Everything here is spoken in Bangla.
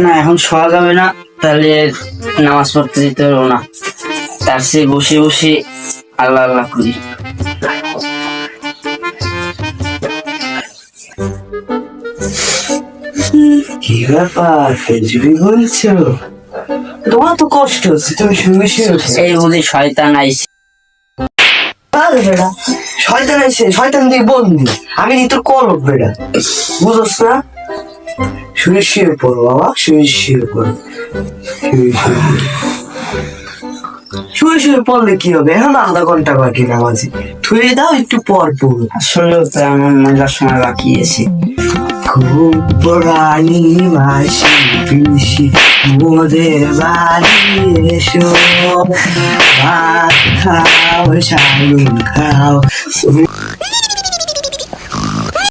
না এখন শোয়া যাবে না তাহলে নামাজ পড়তে যেতে পারব না। তার চেয়ে বসে বসে আল্লাহ আল্লাহ করি। কি ব্যাপার ফেজবি বলছো? তোমার তো কষ্ট হচ্ছে তুমি শুয়ে শুয়ে এই বুঝি শয়তান আইছে। শয়তান আছে শয়তান দিয়ে বন্দি আমি নি তোর কলক বেটা। বুঝোস না? শুয়ে শুয়ে পড়ো বাবা শুয়ে শুয়ে পড়ো শুয়ে শুয়ে শুয়ে শুয়ে পড়লে কি হবে? এখন আধা ঘণ্টা বাকি নামাজি। থুয়ে দাও একটু পর পড়ো আসলে আমার মজার সময় বাকি আছে। খুব রানী মাসি পিসি মোদের বাড়ি এসো। ভাত খাও শালুন খাও।